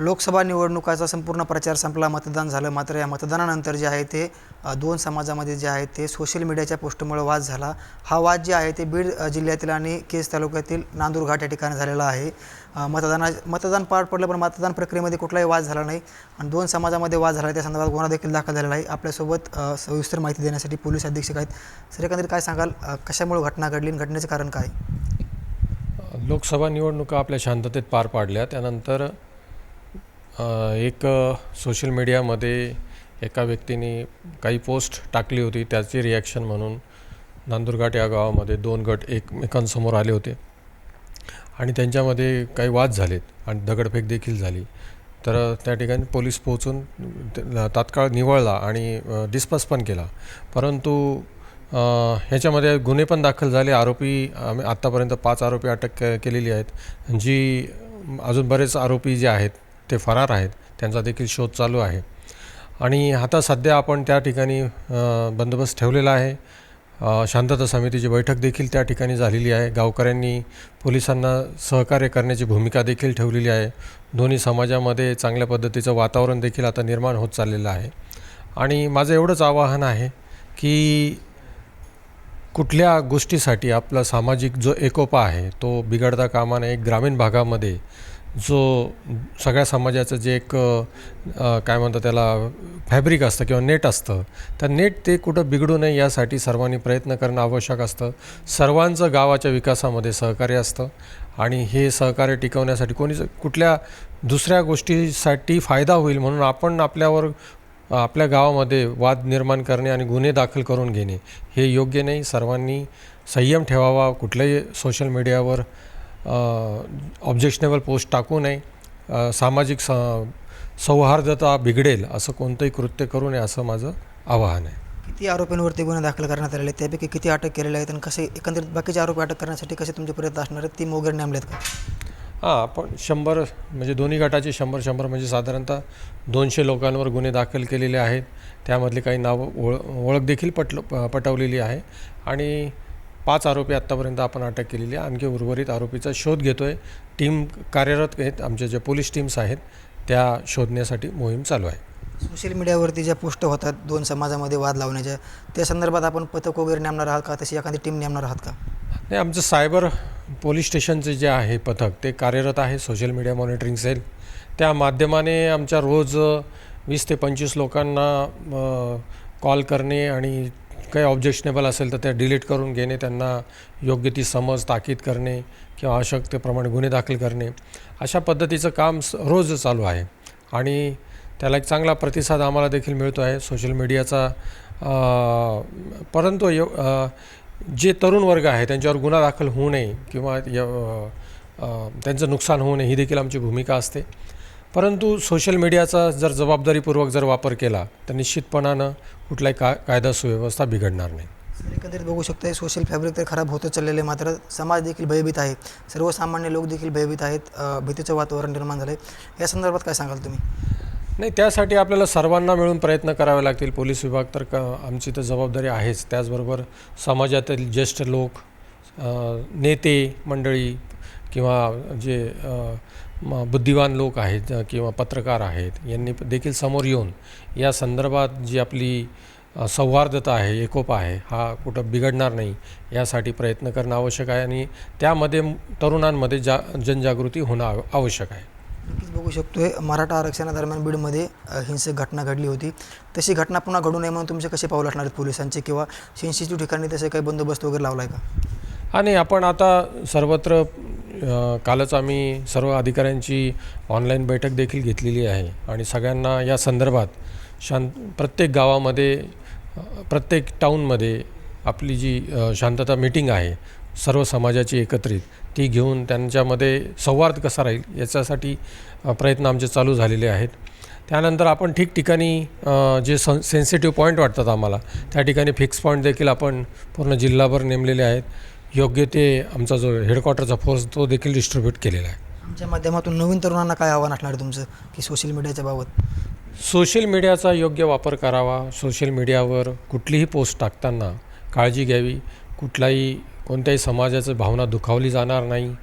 लोकसभा निवडणुकाचा संपूर्ण प्रचार संपला मतदान झालं. मात्र या मतदानानंतर जे आहे ते दोन समाजामध्ये जे आहे ते सोशल मीडियाच्या पोस्टमुळे वाद झाला. हा वाद जे आहे ते बीड जिल्ह्यातील आणि केस तालुक्यातील नांदूर घाट या ठिकाणी झालेला आहे. मतदाना मतदान पार पडलं पण मतदान प्रक्रियेमध्ये कुठलाही वाद झाला नाही. आणि दोन समाजामध्ये वाद झाला त्या संदर्भात गुन्हा देखील दाखल झालेला आहे. आपल्यासोबत सविस्तर माहिती देण्यासाठी पोलीस अधीक्षक आहेत. सर एकंदरीत काय सांगाल? कशामुळे घटना घडली आणि घटनेचं कारण काय? लोकसभा निवडणुका आपल्या शांततेत पार पाडल्या. त्यानंतर एक सोशल मीडियामध्ये एका व्यक्तीने काही पोस्ट टाकली होती. त्याची रिॲक्शन म्हणून नांदुरघाट या गावामध्ये दोन गट एकमेकांसमोर आले होते. आणि त्यांच्यामध्ये काही वाद झालेत आणि दगडफेक देखील झाली. तर त्या ठिकाणी पोलीस पोहोचून तात्काळ निवळला आणि डिस्पस पण केला. परंतु ह्याच्यामध्ये गुन्हे पण दाखल झाले. आरोपी आम्ही आत्तापर्यंत पाच आरोपी अटक के- केलेली आहेत. जी अजून बरेच आरोपी जे आहेत ते फरार आहेत. त्यांचा देखील शोध चालू आहे. आणि आता सध्या आपण त्या ठिकाणी बंदोबस्त ठेवलेला आहे. शांतता समितीची बैठक देखील त्या ठिकाणी झालेली आहे. गावकऱ्यांनी पोलिसांना सहकार्य करण्याची भूमिका देखील ठेवलेली आहे. दोन्ही समाजामध्ये चांगल्या पद्धतीचं वातावरण देखील आता निर्माण होत चाललेलं आहे. आणि माझं एवढंच आवाहन आहे की कुठल्या गोष्टीसाठी आपला सामाजिक जो एकोपा आहे तो बिघडता कामा नये. एक ग्रामीण भागामध्ये जो सगळ्या समाजाचं जे एक काय म्हणतात त्याला फॅब्रिक असतं किंवा नेट असतं तर नेट ते कुठं बिघडू नये यासाठी सर्वांनी प्रयत्न करणं आवश्यक असतं. सर्वांचं गावाच्या विकासामध्ये सहकार्य असतं आणि हे सहकार्य टिकवण्यासाठी कोणीच कुठल्या दुसऱ्या गोष्टीसाठी फायदा होईल म्हणून आपण आपल्यावर आपल्या गावामध्ये वाद निर्माण करणे आणि गुन्हे दाखल करून घेणे हे योग्य नाही. सर्वांनी संयम ठेवावा. कुठल्याही सोशल मीडियावर ऑब्जेक्शनेबल पोस्ट टाकू नये. सामाजिक स सौहार्दता बिघडेल असं कोणतंही कृत्य करू नये असं माझं आवाहन आहे. किती आरोपींवरती गुन्हे दाखल करण्यात आलेले आहेत? त्यापैकी किती अटक केलेले आहेत? आणि कसे एकंदरीत बाकीचे आरोपी अटक करण्यासाठी कसे तुमचे प्रयत्न असणार आहेत? टीम वगैरे नेमलेत का? हां आपण शंभर म्हणजे दोन्ही गटाचे शंभर शंभर म्हणजे साधारणतः दोनशे लोकांवर गुन्हे दाखल केलेले आहेत. त्यामधले काही नावं ओळ ओळख देखील पटल पटवलेली आहे. आणि पाच आरोपी आत्तापर्यंत आपण अटक केलेली आहे. आणखी उर्वरित आरोपीचा शोध घेतो आहे टीम कार्यरत आहेत. आमच्या ज्या पोलीस टीम्स आहेत त्या शोधण्यासाठी मोहीम चालू आहे. सोशल मीडियावरती ज्या पोस्ट होतात दोन समाजामध्ये वाद लावण्याच्या त्या संदर्भात आपण पथक वगैरे नेमणार आहात का? तशी एखादी टीम नेमणार आहात का? नाही आमचं सायबर पोलीस स्टेशनचे जे आहे पथक ते कार्यरत आहे. Social media monitoring cell. त्या माध्यमाने आमच्या रोज वीस ते पंचवीस लोकांना कॉल करणे आणि काही ऑब्जेक्शनेबल असेल तर त्या डिलीट करून घेणे त्यांना योग्य ती समज ताकीद करणे किंवा आवश्यकतेप्रमाणे गुन्हे दाखल करणे अशा पद्धतीचं काम स- रोज चालू आहे. आणि त्याला एक चांगला प्रतिसाद आम्हाला देखील मिळतो आहे. सोशल मीडियाचा परंतु एव जे तरुण वर्ग आहे त्यांच्यावर गुन्हा दाखल होऊ नये किंवा य- त्यांचं नुकसान होऊ नये ही देखील आमची भूमिका असते. परंतु सोशल मीडियाचा जर जबाबदारीपूर्वक जर वापर केला तर निश्चितपणानं कुठलाही का कायदा सुव्यवस्था बिघडणार नाही. एकंदरीत बघू शकतो सोशल फॅब्रिक तर खराब होतच चाललेले मात्र समाज देखील भयभीत आहे. सर्वसामान्य लोक देखील भयभीत आहेत. भीतीचं वातावरण निर्माण झालं आहे या संदर्भात काय सांगाल तुम्ही? नाही त्यासाठी आपल्याला सर्वांना मिळून प्रयत्न करावे लागतील. पोलीस विभाग तर क आमची तर जबाबदारी आहेच. त्याचबरोबर समाजातील ज्येष्ठ लोक नेते मंडळी किंवा जे बुद्धिवान लोक आहेत किंवा पत्रकार आहेत यांनी देखील समोर येऊन या संदर्भात जी आपली सौहार्दता आहे एकोपा आहे हा कुठं बिघडणार नाही यासाठी प्रयत्न करणं आवश्यक आहे आणि त्यामध्ये तरुणांमध्ये जा जनजागृती होणं आव- आवश्यक आहे. नक्कीच बघू शकतोय मराठा आरक्षणादरम्यान बीडमध्ये हिंसक घटना घडली होती. तशी घटना पुन्हा घडू नये म्हणून तुमचे कसे पाऊल असणार आहेत पोलिसांचे किंवा सेन्सिटिव्ह ठिकाणी तसे काही बंदोबस्त वगैरे लावला आहे का आणि आपण आता सर्वत्र कालच आम्ही सर्व अधिकाऱ्यांची ऑनलाईन बैठक देखील घेतलेली आहे. आणि सगळ्यांना या संदर्भात शांत प्रत्येक गावामध्ये प्रत्येक टाऊनमध्ये आपली जी शांतता मीटिंग आहे सर्व समाजाची एकत्रित ती घेऊन त्यांच्यामध्ये संवाद कसा राहील याच्यासाठी प्रयत्न आमचे चालू झालेले आहेत. त्यानंतर आपण ठिकठिकाणी जे सन सेन्सिटिव्ह पॉईंट वाटतात आम्हाला त्या ठिकाणी फिक्स पॉईंट देखील आपण पूर्ण जिल्हाभर नेमलेले आहेत. योग्य ते आमचा जो हेडक्वार्टरचा फोर्स तो देखील डिस्ट्रीब्यूट केलेला आहे. आमच्या माध्यमातून नवीन तरुणांना काय आव्हान असणार आहे तुमचं की सोशल मीडियाच्या बाबत? सोशल मीडियाचा योग्य वापर करावा. सोशल मीडियावर कुठलीही पोस्ट टाकताना काळजी घ्यावी. कुठलाही कोणत्याही समाजाचं भावना दुखावली जाणार नाही.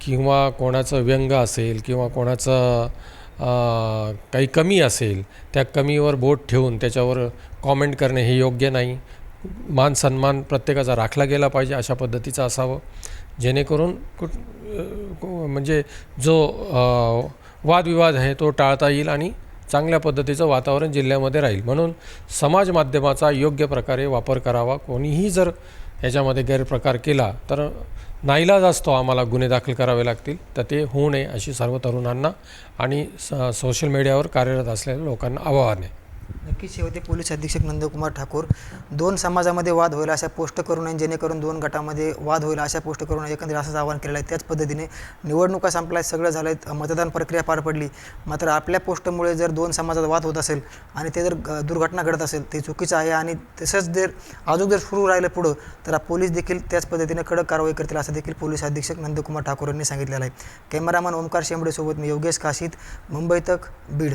किंवा कोणाचं व्यंग असेल किंवा कोणाचं काही कमी असेल त्या कमीवर बोट ठेवून त्याच्यावर कॉमेंट करणे हे योग्य नाही. मान सन्मान प्रत्येकाचा राखला गेला पाहिजे अशा पद्धतीचं असावं. जेणेकरून कुठ म्हणजे जो वादविवाद आहे तो टाळता येईल आणि चांगल्या पद्धतीचं वातावरण जिल्ह्यामध्ये राहील. म्हणून समाज माध्यमाचा योग्य प्रकारे वापर करावा. कोणीही जर याच्यामध्ये गैरप्रकार केला तर नाईलाज असतो आम्हाला गुन्हे दाखल करावे लागतील. तर ते होऊ नये अशी सर्व तरुणांना आणि स सोशल मीडियावर कार्यरत असलेल्या लोकांना आवाहन आहे. नक्कीच शेवटी होते पोलीस अधीक्षक नंदकुमार ठाकूर. दोन समाजामध्ये वाद होईल अशा पोस्ट करू नये जेणेकरून दोन गटामध्ये वाद होईल अशा पोस्ट करून एकंदरीत असंच आवाहन केलेलं आहे. त्याच पद्धतीने निवडणुका संपल्या सगळं झालं आहे मतदान प्रक्रिया पार पडली. मात्र आपल्या पोस्टमुळे जर दोन समाजात वाद होत असेल आणि ते जर दुर्घटना घडत असेल ते चुकीचं आहे आणि तसंच जर अजून जर सुरू राहिलं पुढं तर पोलीस देखील त्याच पद्धतीने कडक कारवाई करतील असं देखील पोलीस अधीक्षक नंदकुमार ठाकूर यांनी सांगितलेलं आहे. कॅमेरामॅन ओमकार शेंबडेसोबत मी योगेश काशीत. मुंबई तक बीड.